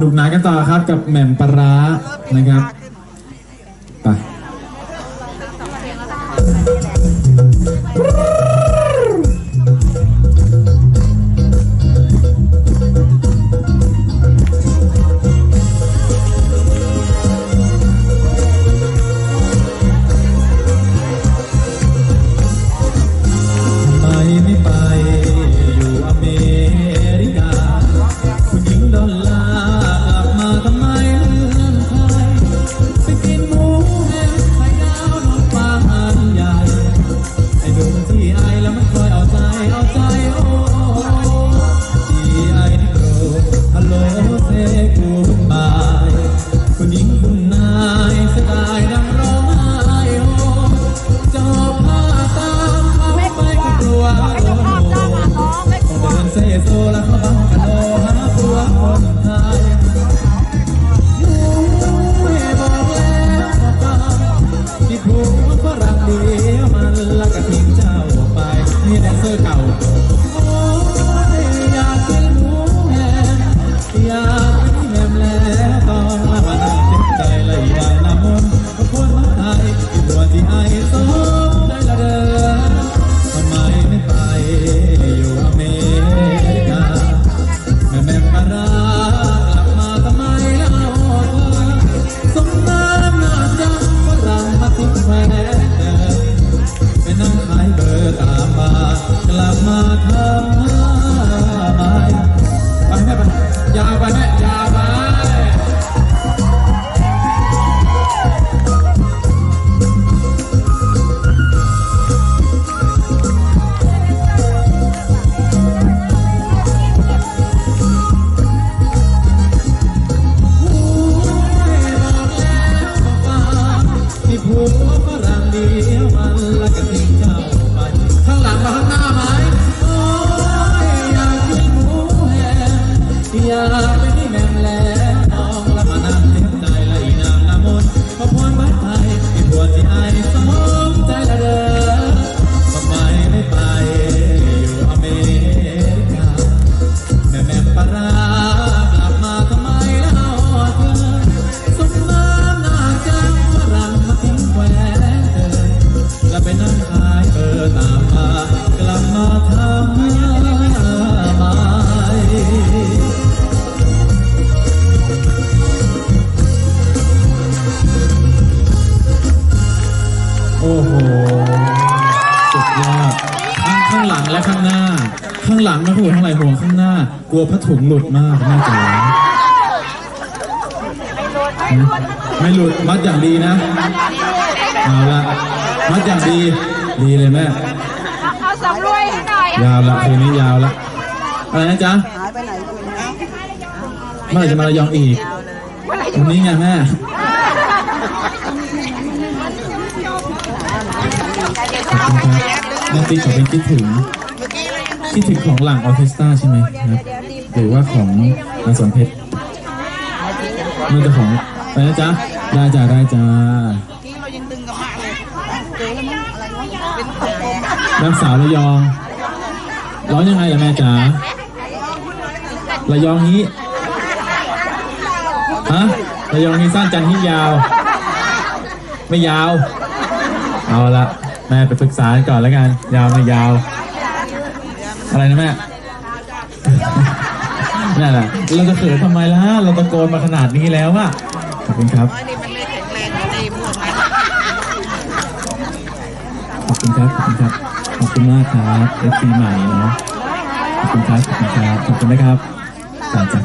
ดุกหนากันต่อครับกับแหม่มปลาร้านะครับ ไป ลับ อ ข้างหลังไม่ห่วงข้างไหนห่วงข้างหน้า กลัวผ้าถุงหลุดมากแม่จ๋าไม่หลุดมัดอย่างดีนะเอาละมัดอย่างดีดีเลยแม่เอาสำรวยให้หน่อยยาวละคืนนี้ยาวละอะไรนะจ๊ะหายไปไหนคุณนะเมื่อไหร่จะมาระยองอีกวันนี้ไงแม่ขอบคุณครับแม่ติ๊กขอเป็นคิดถึง คิดถึงของหลังออร์เคสตราใช่ไหมครับหรือว่าของนางสอนเพชรมันจะของไปนะจ๊ะได้จ้าได้จ้าที่เรายังดึงกับหมาเลยเจอแล้วมั้งอะไรวะเป็นกลมนางสาวระยองร้องยังไงล่ะแม่จ๋าระยองนี้ฮะระยองนี้สั้นจันทร์นี้ยาว ไม่ยาว เอาละแม่ไปปรึกษากันก่อนแล้วกัน ยาวไม่ยาว อะไรนะแม่นั่นแหละเราจะเขินทำไมล่ะเราตะโกนมาขนาดนี้แล้วอะขอบคุณครับๆนี่มันไม่แข็งแรงในพวกนั้นขอบคุณครับ ขอบคุณครับ ขอบคุณมากครับเอฟซีใหม่เนาะ ขอบคุณครับ ขอบคุณครับ ขอบคุณนะครับจ้าจ้ะ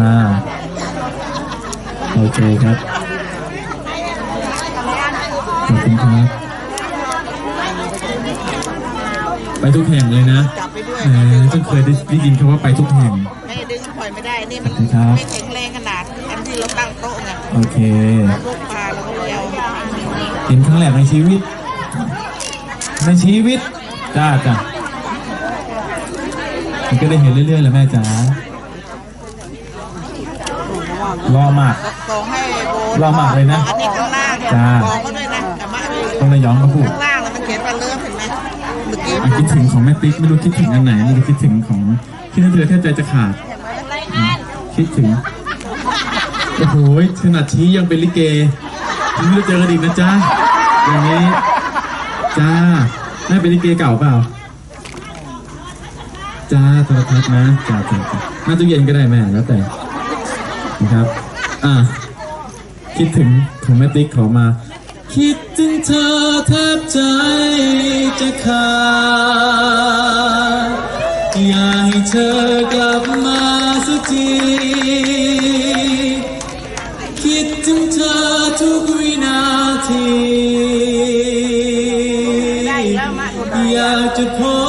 อ่าโอเคครับ ขอบคุณครับ ไปทุกแห่งเลยนะจับไปด้วยแหมเพิ่งเคยได้ได้ยินคำว่าไปทุกแห่งไม่ดึงปล่อยไม่ได้ นี่มันขอบคุณครับ ไม่แข็งแรงขนาดอันที่เราตั้งโต๊ะไงโอเคพวกปลาเราก็เลยเอาเห็นครั้งแรกในชีวิต ในชีวิตจ้าจ้ะมันก็ได้เห็นเรื่อยๆแหละแม่จ๋ารอมากสองให้โบรอมากเลยนะอันนี้ข้างล่างจ้า บอกเขาด้วยนะแต่มาต้องระยองมาพูดข้างล่าง อะคิดถึงของแม่ติ๊กไม่รู้คิดถึงอันไหนไม่รู้คิดถึงของที่นั่นเธอแทบใจจะขาด คิดถึงโอ้โหขนาดชี้ยังเป็นลิเกยังไม่ได้เจอกันอีกนะจ๊ะอย่างนี้จ้าแม่เป็นลิเกเก่าเปล่าจ้าโทรทัศน์นะจ้าจ้าจ้าหน้าตู้เย็นก็ได้แม่แล้วแต่นะครับ อะคิดถึงของแม่ติ๊กขอมา คิดถึงเธอแทบใจจะขาดอยากให้เธอกลับมาสักทีคิดถึงเธอทุกวินาทีอยากจะพบ